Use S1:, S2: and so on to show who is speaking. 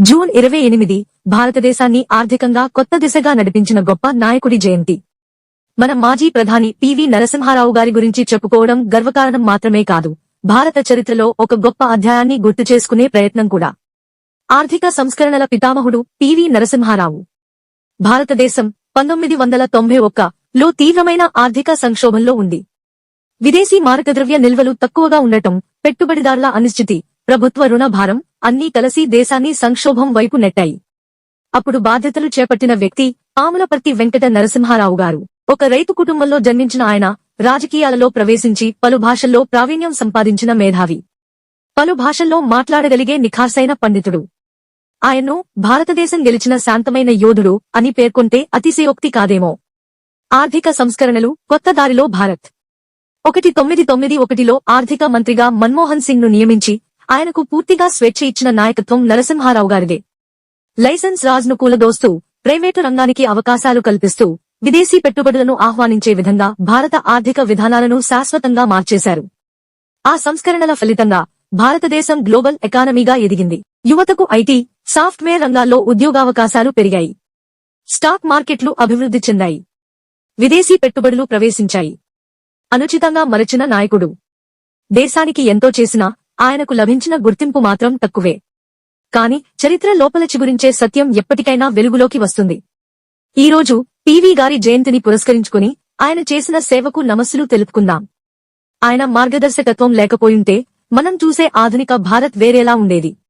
S1: June ఇరవై ఎనిమిది భారతదేశాన్ని ఆర్థికంగా కొత్త దిశగా నడిపించిన గొప్ప నాయకుడి జయంతి. మన మాజీ ప్రధాని పివి నరసింహారావు గారి గురించి చెప్పుకోవడం గర్వకారణం మాత్రమే కాదు. భారత చరిత్రలో ఒక గొప్ప అధ్యాయాన్ని గుర్తు చేసుకునే ప్రయత్నం కూడా. ఆర్థిక సంస్కరణల పితామహుడు పివి నరసింహారావు. భారతదేశం పంతొమ్మిది వందల తొంభై ఒక్క లో తీవ్రమైన ఆర్థిక సంక్షోభంలో ఉంది. విదేశీ మారకద్రవ్య నిల్వలు తక్కువగా ఉండటం పెట్టుబడిదారుల అనిశ్చితి ప్రభుత్వ రుణ భారం అన్నీ కలిసి దేశాన్ని సంక్షోభం వైపు నెట్టాయి. అప్పుడు బాధ్యతలు చేపట్టిన వ్యక్తి పాములపర్తి వెంకట నరసింహారావు గారు. ఒక రైతు కుటుంబంలో జన్మించిన ఆయన రాజకీయాలలో ప్రవేశించి పలు భాషల్లో ప్రావీణ్యం సంపాదించిన మేధావి. పలు భాషల్లో మాట్లాడగలిగే నిఖార్సైన పండితుడు. ఆయన్ను భారతదేశం గెలిచిన శాంతమైన యోధుడు అని పేర్కొంటే అతిశయోక్తి కాదేమో. ఆర్థిక సంస్కరణలు కొత్త దారిలో భారత్. ఒకటి తొమ్మిది తొమ్మిది ఒకటిలో ఆర్థిక మంత్రిగా మన్మోహన్ సింగ్ను నియమించి ఆయనకు పూర్తిగా స్వేచ్ఛ ఇచ్చిన నాయకత్వం నరసింహారావు గారిదే. లైసెన్స్ రాజ్ను కూలదోస్తూ ప్రైవేటు రంగానికి అవకాశాలు కల్పిస్తూ విదేశీ పెట్టుబడులను ఆహ్వానించే విధంగా భారత ఆర్థిక విధానాలను శాశ్వతంగా మార్చేశారు. ఆ సంస్కరణల ఫలితంగా భారతదేశం గ్లోబల్ ఎకానమీగా ఎదిగింది. యువతకు ఐటీ సాఫ్ట్వేర్ రంగాల్లో ఉద్యోగావకాశాలు పెరిగాయి. స్టాక్ మార్కెట్లు అభివృద్ధి చెందాయి. విదేశీ పెట్టుబడులు ప్రవేశించాయి. అనుచితంగా మరచిన నాయకుడు. దేశానికి ఎంతో చేసినా ఆయనకు లభించిన గుర్తింపు మాత్రం తక్కువే. కాని చరిత్ర లోపల చిగురించే సత్యం ఎప్పటికైనా వెలుగులోకి వస్తుంది. ఈరోజు పివి గారి జయంతిని పురస్కరించుకుని ఆయన చేసిన సేవకు నమస్సులు తెలుపుకుందాం. ఆయన మార్గదర్శకత్వం లేకపోయుంటే మనం చూసే ఆధునిక భారత్ వేరేలా ఉండేది.